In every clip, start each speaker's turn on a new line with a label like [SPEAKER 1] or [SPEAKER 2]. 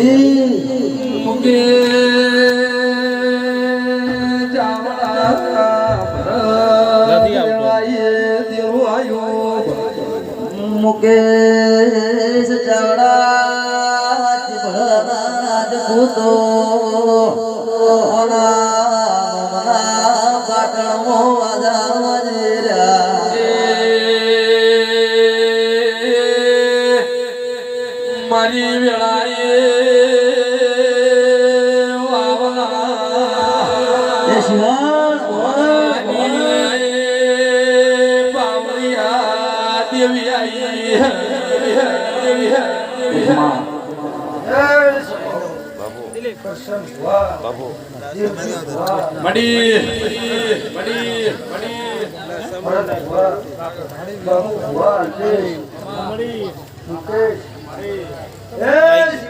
[SPEAKER 1] મુકે
[SPEAKER 2] મુકેશ ચાવડા ભળનાદ ભૂતો. પાટણો એ શિવાળ બોલ, બોલ.
[SPEAKER 1] પાવળિયા દેવી આઈ દેવી આઈ
[SPEAKER 2] માં.
[SPEAKER 1] મડી મડી મડી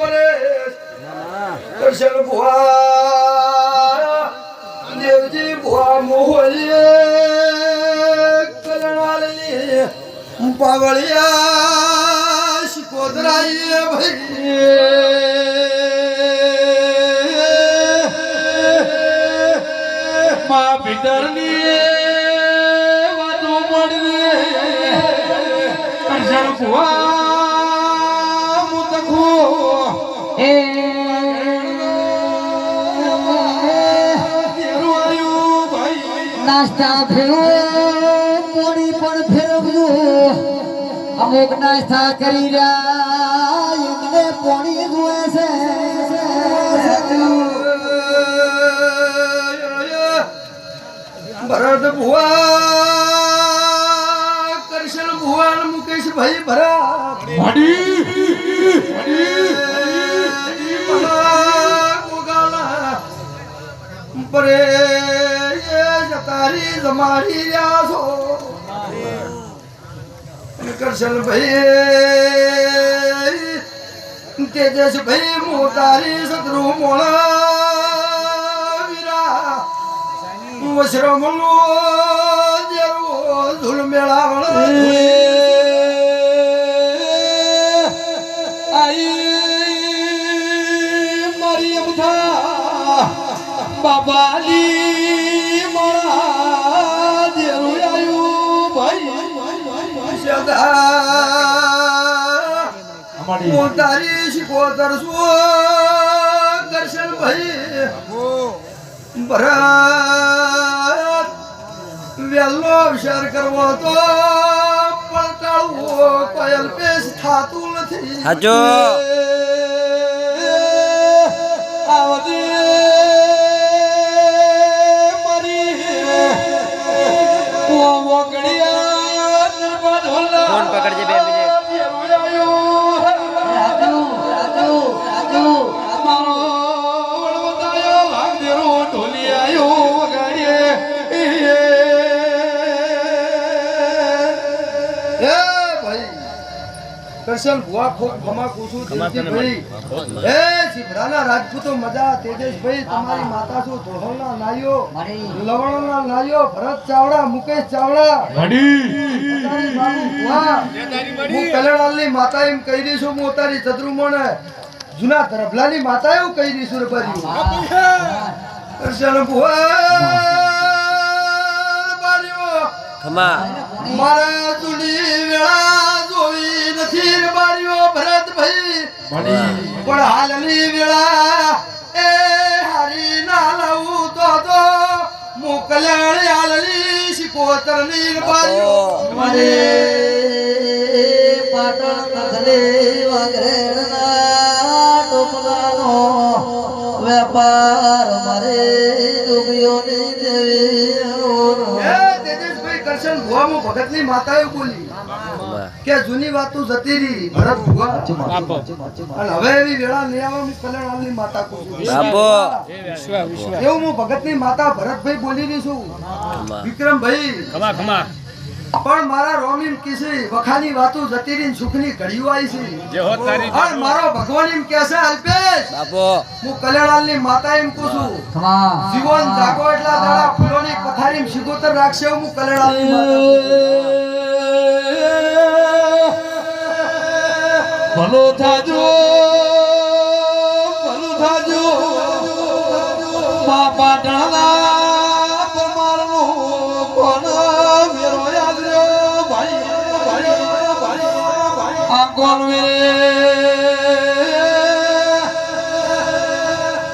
[SPEAKER 1] મડી વિશ્વ વિશ્વમાં
[SPEAKER 3] દર્શન ભુવા દેવજી ભુવા મોહલીએ કલણાલી પાવળિયા શિકોદરાઈએ ભાઈ
[SPEAKER 1] માં ભીતરની કરજણ ભુવા મુતખો ભાઈ
[SPEAKER 2] નાસ્તા ફેરવો પોણી પણ ફેરવજો. અમુક નાસ્તા કરી રહ્યા, એમને પોણી જોવે છે.
[SPEAKER 3] ભરત ભુવા, કરશલ ભુવા મુકેશ ભાઈ ભરત પરે જતારી જમારી રહ્યા છો કરશન ભાઈ તેજસ ભાઈ મોતારી શત્રુ મોણા વીરા વશ્રમનો જેવો ધૂળ મેળાવણ સદા મોતારી શિકોતર સુ દર્શન ભાઈ. ભરત વેલો અવસર કરવો તો પલટાળવો કોઈ અલ્પેશ થાતું નથી.
[SPEAKER 1] હોલા
[SPEAKER 4] ફોન
[SPEAKER 3] કરશન ભુવા ખૂબ ખમા કુસુ દિલજીભાઈ એ સિભરાના રાજપૂતો મજા તેજેશભાઈ તમારી માતા શું ધોળના નાયો લવણના નાયો ભરત ચાવડા મુકેશ ચાવડા. ઘડી હું કલણાલની માતા એમ કહી રહી છું હું તારી ચતુર્મણ જૂના ધરભલાની માતા એવું કહી રહી છું રે કરશન ભુવા
[SPEAKER 4] ખમા.
[SPEAKER 3] મારા ચૂડી વેળા નથી રે બારીઓ ભરતભાઈ પણ હાલની વેળા એ હરી ના લાવું તો તો મોકલ્યાણી હાલની શિકોતરની બારીઓ
[SPEAKER 2] મારે પાટણ કથલે વાગરેણના ટોપલાનો વેપાર મારે ડુબીઓની દેવી
[SPEAKER 3] કરશન ભુવામાં ભગતની માતાએ બોલી. કે જૂની વાતો જતી રહી ભરત ભુવા અને હવે એવી વેળા નહીં આવે હું કલ્યાણની માતા કહું એવું હું ભગતની માતા ભરતભાઈ બોલી રહી છું વિક્રમભાઈ. પણ મારા રોમીમ કિસી વખાની વાતો જતી રહી ને સુખની ઘડીઓ આવી છે. પણ મારો ભગવાન એમ કે છે અલ્પેશ. હું કલ્યાણની માતા એમ કહું છું. જીવન જાગો એટલા દાડા ફૂલોની પથારી સિગોતર રાખશે હું કલ્યાણની માતા
[SPEAKER 1] ભલો થાજો, ભલું થાજો. બાપા ડાલા પરમારનો કોણ મેરો યાદ રહ્યો? ભાઈ આ કોણ મેરે?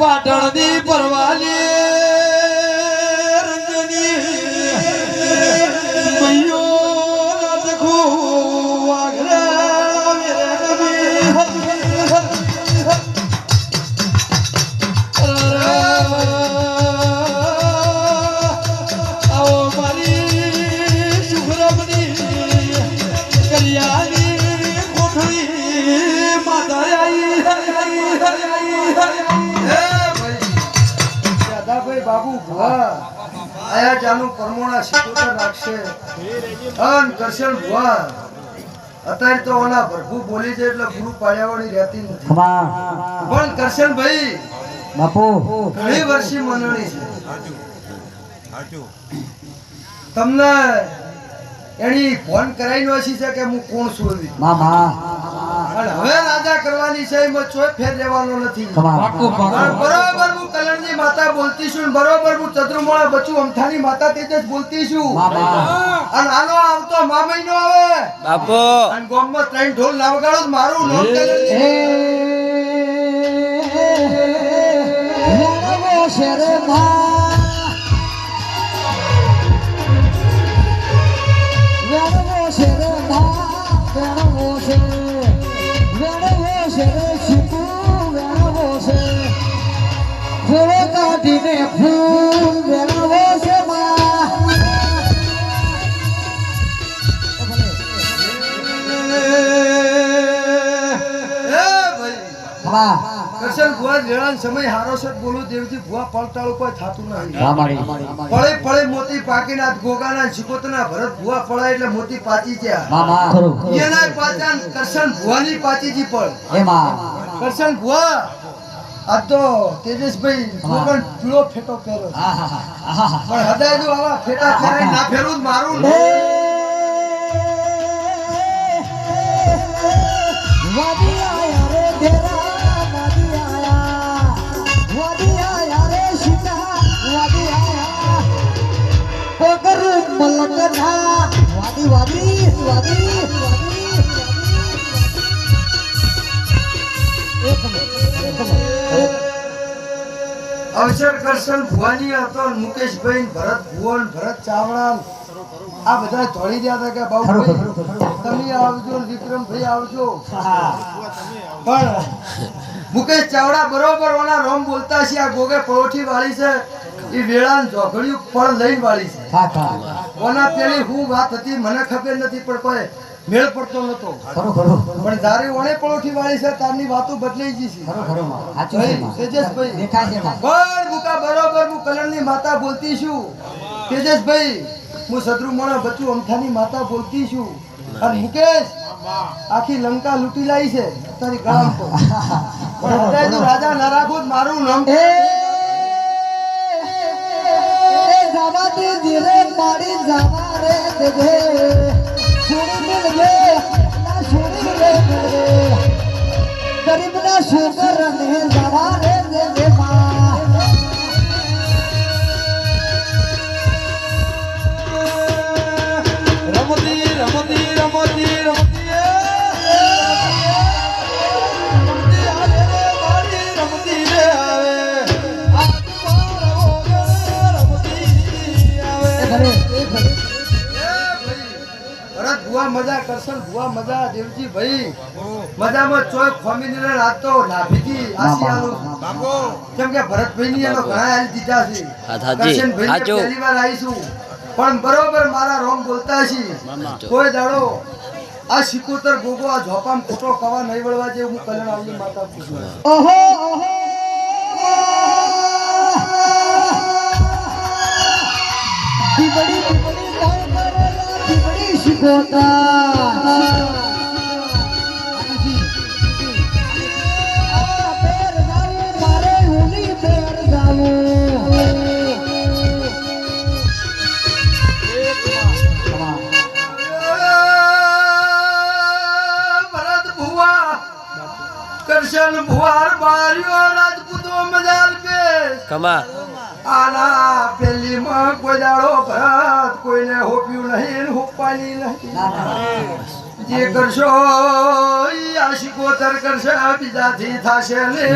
[SPEAKER 1] પાટણ દી પરવાલી
[SPEAKER 3] જાનું પરમોણા શિકોતર રાખશે. અન કરશન ભુવા અત્યારે તો ઓલા પ્રભુ બોલી છે એટલે ગુરુ પાડ્યાવાળી રહેતી નથી. પણ કરશન ભાઈ.
[SPEAKER 2] બાપુ.
[SPEAKER 3] ઘણી વર્ષી મંડળી છે. તમને એની ફોન કરાવીનો છે કે હું કોણ છું એવી.
[SPEAKER 2] મામા
[SPEAKER 3] અને હવે રાજા કરવાની છે એમાં ચોય ફેર રહેવાનો નથી બરોબર હું કલણની માતા બોલતી છું બરોબર હું ચતુર્મોળા બચું અમથાની માતા તે જ બોલતી છું અને આનો આવતો મામઈ નો આવે
[SPEAKER 4] બાપો
[SPEAKER 3] અને ગોમમાં ત્રણ ઢોલ ના વગાડો મારું
[SPEAKER 2] એ
[SPEAKER 3] કલણની.
[SPEAKER 2] લડવો શરમા છે. લડવો શર શીખુ લડવો છે. ફૂલ કાઢીને ફૂલ લડવો છે માં. હા
[SPEAKER 3] કરશન ભુવા વેળાનો સમય હારો છે બોલું દેવજી ભુવા પલટાળું કોઈ થાતું નહીં. પળે પળે મોતી પાકીનાથ ગોગાના શિકોતના ભરત ભુવા પડાય એટલે મોતી પાચી ગયા. એના પાચા કરશન ભુવાની પાચી જી પડ
[SPEAKER 2] એમાં
[SPEAKER 3] કરશન ભુવા આ તો તેજસભાઈ ગોગન પીળો ફેટો
[SPEAKER 2] પહેરો
[SPEAKER 3] પણ હદાય જો આવા ફેટા ફેરાય ના ફેરવું મારું.
[SPEAKER 2] વાદી આયા રે તેરા વાદી વાદી વાદી મિનિટ
[SPEAKER 3] અવસર કરશન ભુવાની હતો મુકેશભાઈ ભરત ભુવન ભરત ચાવડા આ બધા ધોળી ગયા હતા કે બાબુ તમે આવજો વિક્રમભાઈ આવજો. પણ મુકેશ ચાવડા બરોબર ઓના રોમ બોલતા છે આ ગોગે પરોઠી વાળી છે એ વેળા જોઘડિયું પણ લઈ વાળી છે. ઓના પેલી હું વાત હતી મને ખબર નથી પણ કોઈ મેળ પડતો નતો
[SPEAKER 2] ખરો ખરો
[SPEAKER 3] પણ જારે ઓણે પરોઠી વાળી છે તારની વાતો બદલાઈ ગઈ છે
[SPEAKER 2] ખરો ખરો સાચું છે
[SPEAKER 3] તેજસભાઈ
[SPEAKER 2] છે માં.
[SPEAKER 3] બરોબર હું કલણની માતા બોલતી છું તેજસભાઈ હું શત્રુમણા બચ્ચું અમથાની માતા બોલતી છું અને મુકેશ આખી લંકા લૂંટી લાવી છે તારી ગામ પણ અત્યારે તું રાજા ના રાખો મારું નામ
[SPEAKER 2] એ દે ધીરે મારી જવા રે દેજે છોડી મિલજે ના છોડી રે ગરીબ ના શુકર ને જવા રે
[SPEAKER 3] ભરત ભુવા મજા કરશન ભુવા મજા દેવજી ભાઈ મજામાં ચોય ખોમી ને રાતો નાભીથી આસી બાપો. કેમ કે ભરતભાઈ ની એનો ઘણા હાલ દીધા છે.
[SPEAKER 4] હા, સાચી.
[SPEAKER 3] પહેલી વાર આવીશું. પણ બરોબર મારા રોમ બોલતા છે કોઈ દાડો આ સિકોતર ગોગો આ ઝોપામ ખોટો કવા નહીં વળવા જે હું કલ્યાણ માતા પૂછું
[SPEAKER 2] ઓહો ઓહો. કરેલા
[SPEAKER 3] ભુવા કરશન ભુવાર બાર્યો રાજપૂતો મજાલ કે
[SPEAKER 4] કમા
[SPEAKER 3] આના પેલી માં કોઈ દાડો ભાત કોઈને હોપ્યું નહીં હોપવાની નહીં. જે કરશો ઈ આશિકો તર કરશે બીજાથી થશે ને